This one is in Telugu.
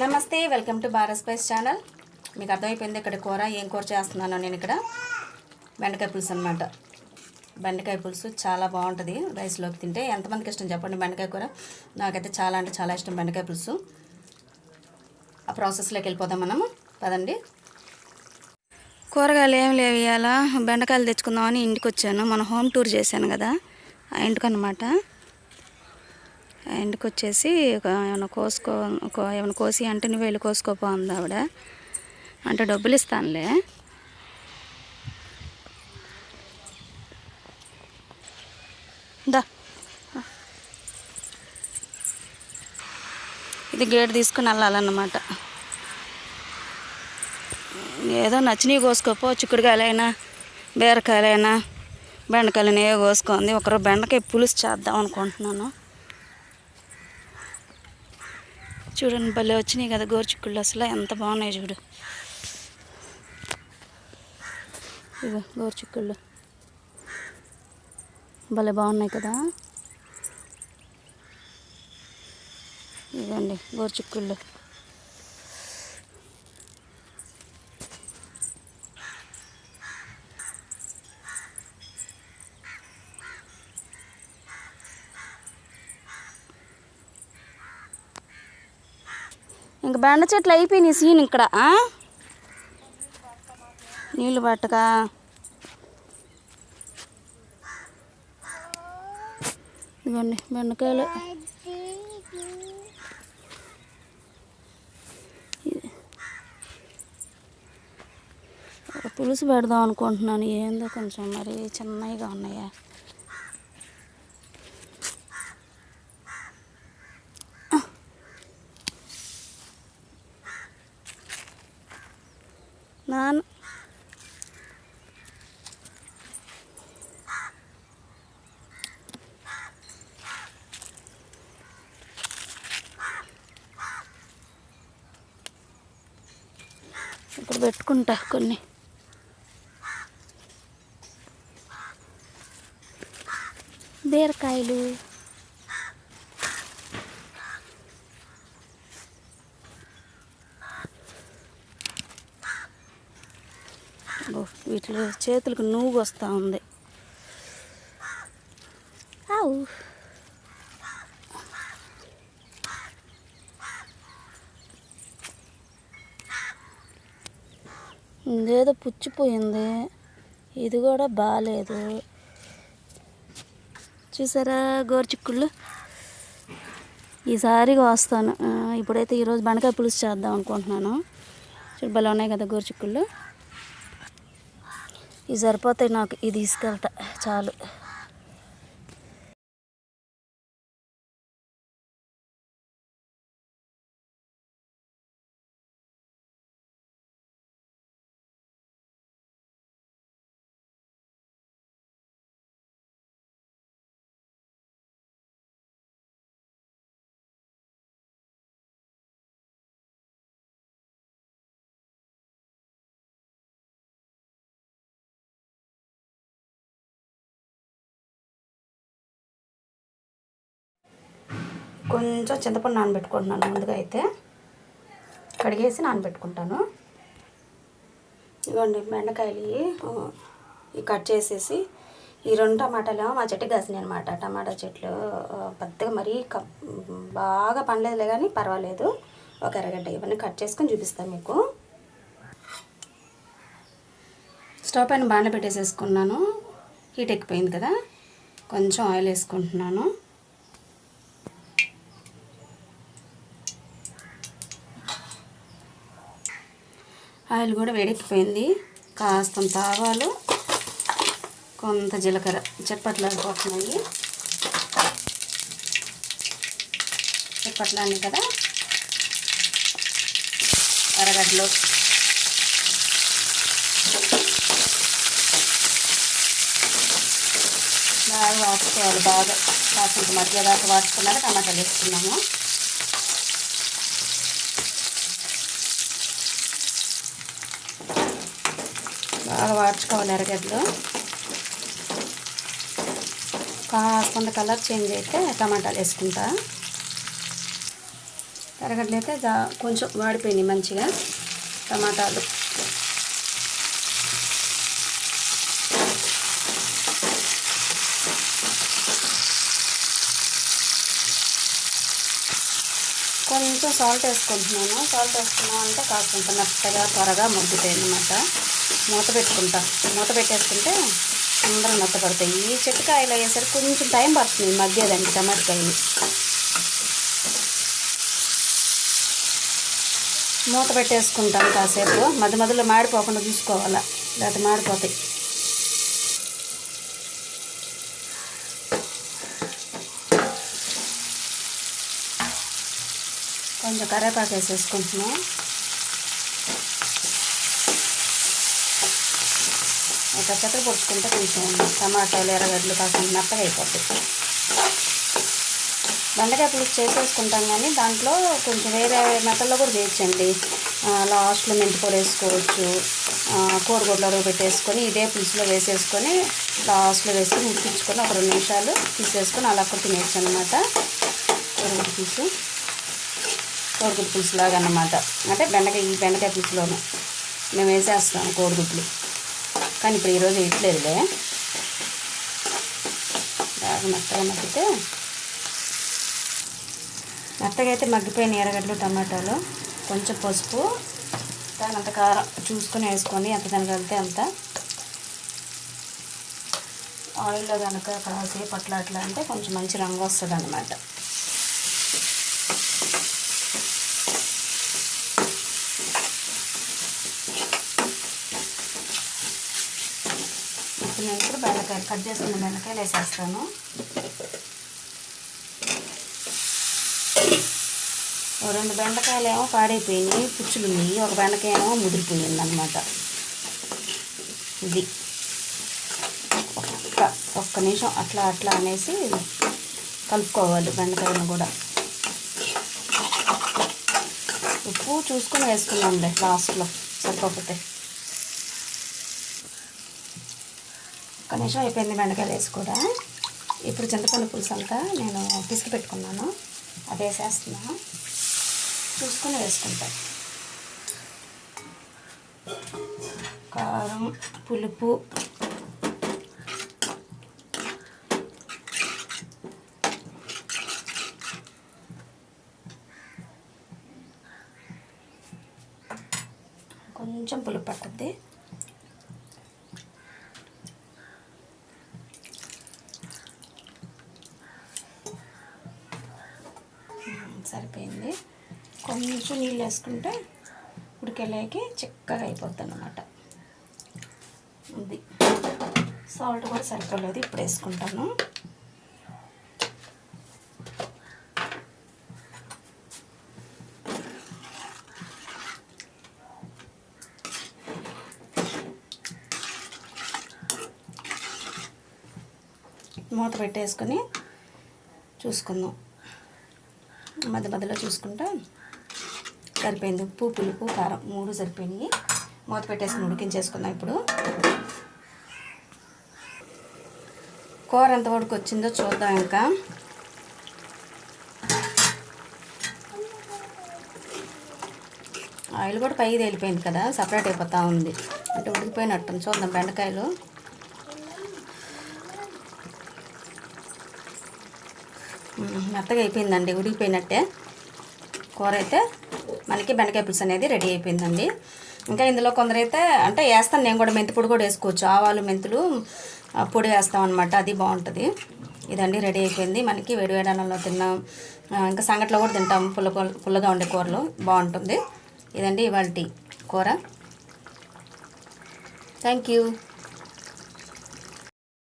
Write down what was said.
నమస్తే welcome to Bharat spice channel. మీకు అర్థమైపోయింది ఇక్కడ కూర ఏం కూర చేస్తున్నాను నేను ఇక్కడ. బెండకాయ పులుసు అనమాట బెండకాయ పులుసు చాలా బాగుంటుంది రైస్లోకి తింటే. ఎంతమందికి ఇష్టం చెప్పండి బెండకాయ కూర? నాకైతే చాలా అంటే చాలా ఇష్టం బెండకాయ పులుసు. ఆ ప్రాసెస్లోకి వెళ్ళిపోదాం మనము. పదండి. కూరగాయలు ఏం లేవు ఇవాళ బెండకాయలు తెచ్చుకుందామని ఇంటికి వచ్చాను మన హోమ్ టూర్ చేశాను కదా. ఆ ఇంటికి అనమాట ఇంటికి వచ్చేసి ఒక ఏమైనా కోసుకో ఏమైనా కోసి అంటే నువ్వు వెళ్ళి కోసుకోపో అంది ఆవిడ. అంటే డబ్బులు ఇస్తానులే దా. ఇది గేట్ తీసుకుని వెళ్ళాలన్నమాట. ఏదో నచ్చినవి కోసుకోపో చిక్కుడుకాయలైనా బీరకాయలైనా బెండకాయలు ఏ కోసుకుంది ఒకరు బెండకాయ పులుసు చేద్దాం అనుకుంటున్నాను. చూడండి భలే వచ్చినాయి కదా గోరుచిక్కుళ్ళు అసలు ఎంత బాగున్నాయి చూడు. ఇగో గోరుచిక్కుళ్ళు భలే బాగున్నాయి కదా. ఇదండి గోరుచిక్కుళ్ళు ఇంక బెండ చెట్లు అయిపోయినాయి సీన్ ఇక్కడ నీళ్ళు పట్టక. ఇదిగోండి బెండకాయలు. పులుసు పెడదాం అనుకుంటున్నాను ఏందో కొంచెం మరి చిన్నవిగా ఉన్నాయా? నాన్న. ఇప్పుడు పెట్టుకుంటా కొన్ని. బీరకాయలు. అసలు చేతులకు నువ్వు వస్తూ ఉంది. ఆవు. ఇదేదో పుచ్చిపోయింది. ఇది కూడా బాగాలేదు చూసారా గోరుచిక్కుళ్ళు? ఈసారిగా వస్తాను. ఇప్పుడైతే ఈరోజు బెండకాయ పులుసు చేద్దాం అనుకుంటున్నాను. చూడు భలే ఉన్నాయి కదా గోరుచిక్కుళ్ళు. ఇవి సరిపోతాయి నాకు ఇది తీసుకెళ్తా చాలు. కొంచెం చింతపండు నానబెట్టుకుంటున్నాను ముందుగా అయితే. కడిగేసి నానబెట్టుకుంటాను. ఇదిగోండి బెండకాయలు ఇవి, కట్ చేసేసి ఈ రెండు టమాటాలు మా చెట్టు కాసినాయి అనమాట టమాటా చెట్లు పెద్దగా మరీ క- బాగా పండలేదులే కానీ పర్వాలేదు. ఒక ఎర్రగడ్డ ఇవన్నీ కట్ చేసుకొని చూపిస్తాను మీకు. స్టవ్ పైన బాండ పెట్టేసేసుకున్నాను. హీట్ ఎక్కిపోయింది కదా. కొంచెం ఆయిల్ వేసుకుంటున్నాను. ఆయిల్ కూడా వేడెక్కిపోయింది. కాస్తంత ఆవాలు కొంత జీలకర్ర చప్పట్లాడిపోతున్నాయి చప్పట్లాడి కదా? ఎర్రగడ్డలు బాగా వాడుకోవాలి బాగా. కాస్తంత మధ్య దాకా వాడుకున్నాక టమాటాలు వేసుకున్నాము. వాడ్చుకోవాలి ఎర్రగడ్డలు. కాస్తంత కలర్ చేంజ్ అయితే టమాటాలు వేసుకుంటా. ఎర్రగడ్డలు అయితే కొంచెం వాడిపోయినాయి మంచిగా టమాటాలు. కొంచెం సాల్ట్ వేసుకుంటున్నాను. సాల్ట్ వేసుకున్నాం అంటే కాస్తంత మెత్తగా త్వరగా మగ్గుతాయి అన్నమాట. మూత పెట్టుకుంటా. మూత పెట్టేసుకుంటే అందరూ మెత్తపడతాయి. ఈ చెట్టుకాయలు అయ్యేసరికి కొంచెం టైం పడుతుంది మగ్గేదండి టమాటకాయలు మూత పెట్టేసుకుంటాను కాసేపు. మధ్య మధ్యలో మాడిపోకుండా చూసుకోవాలా. లేకపోతే మాడిపోతాయి. కొంచెం కరేపాకు వేసేసుకుంటున్నాం. ఇట్లా చక్కెర పొడుచుకుంటే కొంచెం టమాటాలు ఎర్రగడ్డలు కాస్త మెత్తగా అయిపోతాయి. బెండకాయ పులుసు చేసేసుకుంటాం కానీ దాంట్లో కొంచెం వేరే మెత్తల్లో కూడా చేయొచ్చండి లాస్ట్లో మెంతి వేసుకోవచ్చు కూరగూరలో పెట్టేసుకొని ఇదే పులుసులో వేసేసుకొని లాస్ట్లో వేసుకొని ఉడికించుకొని ఒక రెండు నిమిషాలు తీసేసుకొని అలా కూడా తినేయచ్చు అనమాట కూరగొడ్డ పులుసు. కోడిగుడ్డు పులుసు లాగా అన్నమాట. అంటే బెండకాయ ఈ బెండకాయ పులుసులోనే. మేము వేసేస్తాం కోడిగుడ్లు. కానీ ఇప్పుడు ఈరోజు వేయట్లేదులే. బాగా మెత్తగా మగ్గితే మెత్తగా అయితే మగ్గిపోయిన ఎర్రగడ్డలు టమాటాలు. కొంచెం పసుపు దానంత కారం చూసుకొని వేసుకొని ఎంత తినగలిగితే అంత. ఆయిల్లో కనుక కాసేపు అట్లా అట్లా అంటే కొంచెం మంచి రంగు వస్తుంది అన్నమాట ఇప్పుడు నేను ఇప్పుడు బెండకాయలు కట్ చేసుకున్న బెండకాయలు వేసేస్తాను. ఓ రెండు బెండకాయలు ఏమో పాడైపోయినాయి పుచ్చులు ఉన్నాయి. ఒక బెండకాయ ఏమో ముదిరిపోయింది అనమాట ఇది. ఒక్క ఒక్క నిమిషం అట్లా అట్లా అనేసి కలుపుకోవాలి బెండకాయను కూడా. ఉప్పు చూసుకొని వేసుకున్నాంలే లాస్ట్లో సరిపోతే కనీసం నిమిషం అయిపోయింది బెండకాయలు వేసి కూడా. ఇప్పుడు చింతపండు పులుసు అంతా నేను పిసికి పెట్టుకున్నాను అది వేసేస్తున్నాను చూసుకొని వేసుకుంటాను కారం పులుపు. కొంచెం పులుపు పట్టుద్ది. సరిపోయింది. కొంచెం నీళ్ళు వేసుకుంటే ఉడికెళ్ళాకి చిక్కగా అయిపోతుంది అన్నమాట ఇది సాల్ట్ కూడా సరిపోలేదు ఇప్పుడు వేసుకుంటాను. మూత పెట్టేసుకొని చూసుకుందాం. మధ్య మధ్యలో చూసుకుంటా. సరిపోయింది. ఉప్పు పులుపు కారం మూడు సరిపోయినాయి. మూత పెట్టేసుకుని ఉడికించేసుకుందాం ఇప్పుడు. కూర ఎంత వరకు వచ్చిందో చూద్దాం ఇంకా. ఆయిల్ కూడా పైకి తేలిపోయింది కదా సపరేట్ అయిపోతూ ఉంది. అంటే ఉడికిపోయినట్టు చూద్దాం బెండకాయలు మ్మ్, మెత్తగా అయిపోయిందండి ఉడికిపోయినట్టే. కూర అయితే మనకి బెండకాయ పులుసు అనేది రెడీ అయిపోయిందండి. ఇంకా ఇందులో కొందరైతే అంటే వేస్తాను నేను కూడా మెంతి పొడి కూడా వేసుకోవచ్చు. ఆవాలు మెంతులు పొడి వేస్తాం అనమాట అది బాగుంటుంది. ఇదండి రెడీ అయిపోయింది. మనకి వేడివేడి అన్నంలో తిన్నాం. ఇంకా సంగట్లో కూడా తింటాం. పుల్ల పుల్ల- పుల్లగా ఉండే కూరలు బాగుంటుంది. ఇదండి ఇవాళ కూర. Thank you